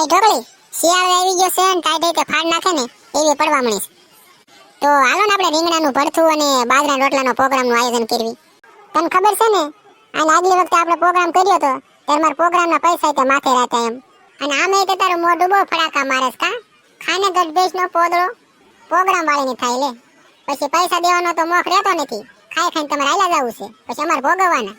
આ ઢોકળી શિયાળો આવી ગયો છે અને ટાઈટ રીતે ફાડ નાખે ને એવી પડવા મળી. તો હાલો ને આપણે રીંગણાનું ભરથું અને બાજરાના રોટલાનો પ્રોગ્રામનું આયોજન કરવી. તને ખબર છે ને અને આગલી વખતે આપણે પ્રોગ્રામ કર્યો હતો ત્યારે મારા પ્રોગ્રામના પૈસા તે માથે રહેતા એમ. અને આમે તે તારું મોઢું બહુ ફડાકા મારે કા? ખાને ગઢભેશનો પોદળો. પ્રોગ્રામ વાળીને થાય લે. પછી પૈસા દેવાનો તો મોખ રહેતો નથી. ખાઈ ખાઈને તમારે આયલા જવું છે. પછી અમારે ભોગવવાના.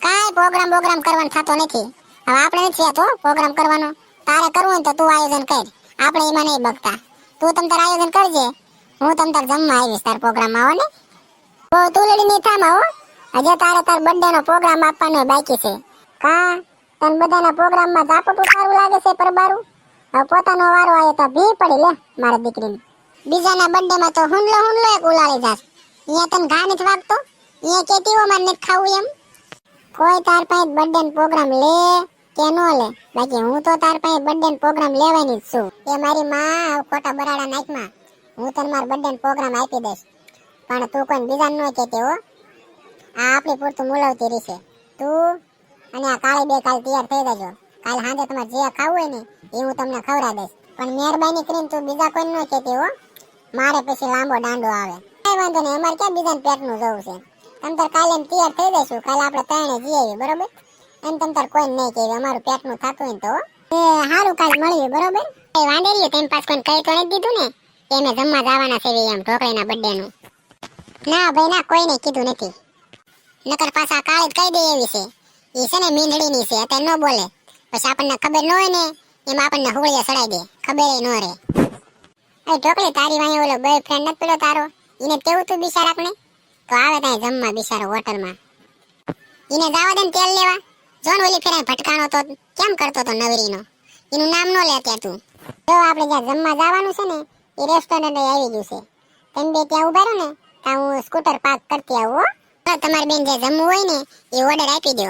કાંઈ પ્રોગ્રામ પ્રોગ્રામ કરવાનો થતો નથી. હવે આપણે નથી તો પ્રોગ્રામ કરવાનો. તારે કરવું તો તું આયોજન કર. આપણે એમાં નહીં બગતા. તું તમ તાર આયોજન કરજે. હું તમ તાર જમવા આવીશ તાર પ્રોગ્રામમાં આવો ને? તો તું લડી નહીં થામ આવો હજે તારે તાર બર્થડે નો પ્રોગ્રામ આપવાનો બાકી છે. કા? તને બધાના પ્રોગ્રામમાં ઝાપટું સારું લાગે છે, પરબારું? હવે પોતાનો વારો આવ્યો તો ભી પડી લે, મારા દીકરીને. બીજાના બર્થડે માં તો હુંડલો હુંડલો એક ઉલાળી જાસ અહીંયા તને ઘા નથી વાગતો? અહીંયા કેટીઓ માં નથી ખાવું એમ? કોઈ તાર પાસે બર્થડે પ્રોગ્રામ લે. કે લે. બાકી હું તો તાર પાસે બર્થડે પ્રોગ્રામ લેવાની જ છું. એ મારી માં ખોટા બરાડા નાખમાં. હું તને મારો બર્થડે પ્રોગ્રામ આપી દઈશ. પણ તું કોઈ બીજા ન કહેતી હો. આ આપણી પૂરતું મુલવતી રહેશે તું અને આ કાળી બે કાલ તૈયાર થઈ જજો. કાલ સાંજે તમારે જે ખાવું હોય ને, એ હું તમને ખવડાવી દઈશ. પણ મહેરબાની કરીને તું બીજા કોઈ ન કહેતી હો. મારે પછી લાંબો દાંડો આવે. કઈ વાંધો નહીં, અમારે ક્યાં બીજાને પેટનું જવું છે? તમ તાર કાલે તૈયાર થઈ જઈશું. કાલે આપણે ત્રણે જઈ આવીએ, બરોબર? એમ તમ તાર કોઈ નહીં કહેવી અમારું પેટનું થતું હોય તો એ સારું કાલ મળ્યું બરોબર? એ વાંધેલી તેમ પાસ કોઈ કહી તો નહીં દીધું ને? કે અમે જમવા જવાના છે એમ, ઢોકળીના બર્થડે નું ભાઈ, ના, કોઈને કીધું નથી. નકર પાછા જ કહી દે એવી છે. એ છે ને મીંદડીની છે, અત્યારે ન બોલે. પછી આપણને ખબર ન હોય ને, એમાં આપણને હોળીએ સડાઈ દે. ખબર ન રહે. અરે ઢોકળી તારી વાંહે ઓલો બોયફ્રેન્ડ નથી પેલો તારો? એને કેવું તું બિચારાકને? તો આવે ત્યાં જમવા બિચારો હોટલમાં. એને જવા દે ને તેલ લેવા. જોન ઓલી ફેરા ભટકાણો તો કેમ કરતો તો નવરીનો? એનું નામ ન લે અત્યારે તું. જો આપણે જ્યાં જમવા જવાનું છે ને, એ રેસ્ટોરન્ટ આવી ગયું છે. તમે બે ત્યાં ઊભા રહો ને, ત્યાં હું સ્કૂટર પાર્ક કરતી આવું, હો. તો તમારે બેન જે જમવું હોય ને, એ ઓર્ડર આપી દો.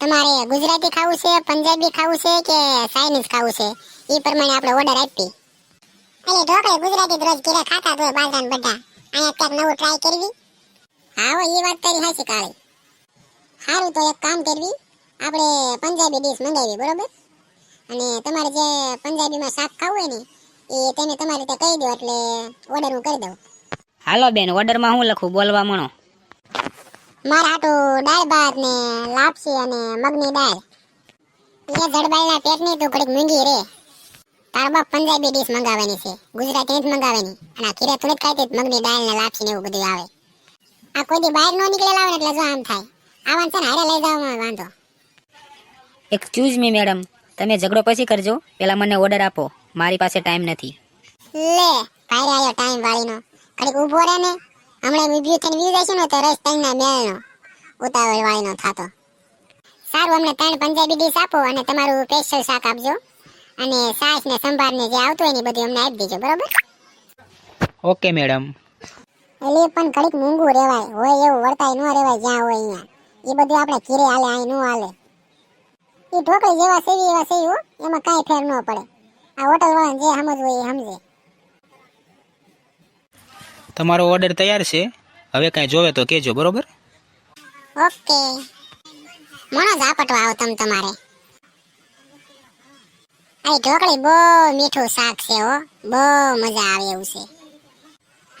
તમારે ગુજરાતી ખાવું છે, પંજાબી ખાવું છે કે ચાઇનીઝ ખાવું છે? એ પ્રમાણે આપણે ઓર્ડર આપી. અરે ઢોકળે ગુજરાતી તો રોજ ઘરે ખાતા તો બાજરાન બધા. અહીંયા ક્યાંક નવું ટ્રાય કરવી? હા એ વાત તારી હાચી કાળી. સારું તો એક કામ કરવી. આપણે પંજાબી ડીશ મંગાવી બરોબર? અને તમારે જે પંજાબીમાં શાક ખાવું હોય ને એ તમે તમારી રીતે કહી દો એટલે ઓર્ડર હું કરી દઉં. હાલો બેન ઓર્ડરમાં હું લખું? બોલવા મણો. મારા હાટું દાળ ભાત ને લાપસી અને મગની દાળ. એ જડબાઈના પેટની તું ઘડીક મૂંગી રે. તાર બાપ પંજાબી ડીશ મંગાવવાની છે ગુજરાતી જ મંગાવવાની. અને આ ખીરે થોડીક ખાઈ મગની દાળ ને લાપસી ને એવું બધું આવે. આ કોઈ દી બહાર નો નીકળેલા આવે એટલે જો આમ થાય. આવાનું છે ને હારે લઈ જવામાં વાંધો. એક્સક્યુઝ મી મેડમ તમે ઝઘડો પછી કરજો. પેલા મને ઓર્ડર આપો. મારી પાસે ટાઈમ નથી. લે ભાઈ આવ્યો ટાઈમ વાળીનો. ઘડીક ઊભો રહે ને. હમણાં ઊભી થઈને વી જશે ને તો રસ તંગના મેળનો. ઉતાવળ વાળીનો થાતો. સારું અમને ત્રણ પંજાબી ડીશ આપો અને તમારું સ્પેશિયલ શાક આપજો. અને સાસ ને સંભાર ને જે આવતું હોય ને બધું અમને આપી દેજો બરોબર? ઓકે મેડમ એટલે પણ કડીક મૂંગું રહેવાય. હોય એવું વર્તાય ન રહેવાય જ્યાં હોય અહીંયા એ બધું આપણે ઘીરે હાલે અહીં નો હાલે. એ ઢોકળી જેવા સેવી એવા સેવી એમાં કાંઈ ફેર ન પડે. આ હોટલ વાળાને જે સમજવું એ સમજે. તમારો ઓર્ડર તૈયાર છે? હવે કાંઈ જોવે તો કહેજો બરોબર? ઓકે. મણો ઝાપટવા આવો તમ તમારે. આ ઢોકળી બહુ મીઠું શાક છે હો. બહુ મજા આવે એવું છે.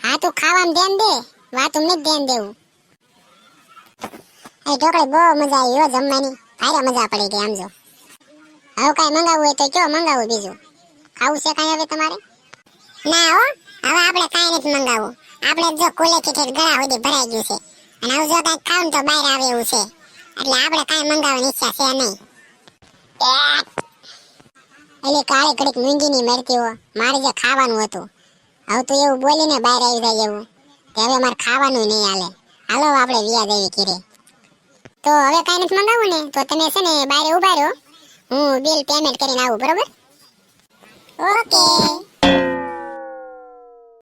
હા તું ખાવામાં ધ્યાન દે. વાતું નથી ધ્યાન દેવું. આ ઢોકળી બહુ મજા આવી હો જમવાની. ભારે મજા પડી ગઈ આમ જો. હવે કાંઈ મંગાવવું હોય તો કયો મંગાવું બીજું? ખાવું છે કાંઈ હવે તમારે? ના હો, હવે આપણે કાંઈ નથી મંગાવવું. આપણે જો કોલે ઠેઠ ગળા સુધી ભરાઈ ગયું છે. અને હવે જો કાંઈ ખાવું તો બહાર આવે એવું છે. એટલે આપણે કાંઈ મંગાવવાની ઈચ્છા છે નહીં. એટલે કાળી મૂંગી મૂંગીની મળતી હો મારે જે ખાવાનું હતું. હવે તું એવું બોલીને બહાર આવી જાય એવું. હવે મારે ખાવાનું નહીં હાલે. હાલો, આપણે વ્યાજ આવી કીરે તો હવે કાંઈ નથી મંગાવવું ને તો તમે છે ને બહાર ઊભા રહો. હું બિલ પેમેન્ટ કરીને આવું, બરોબર? ઓકે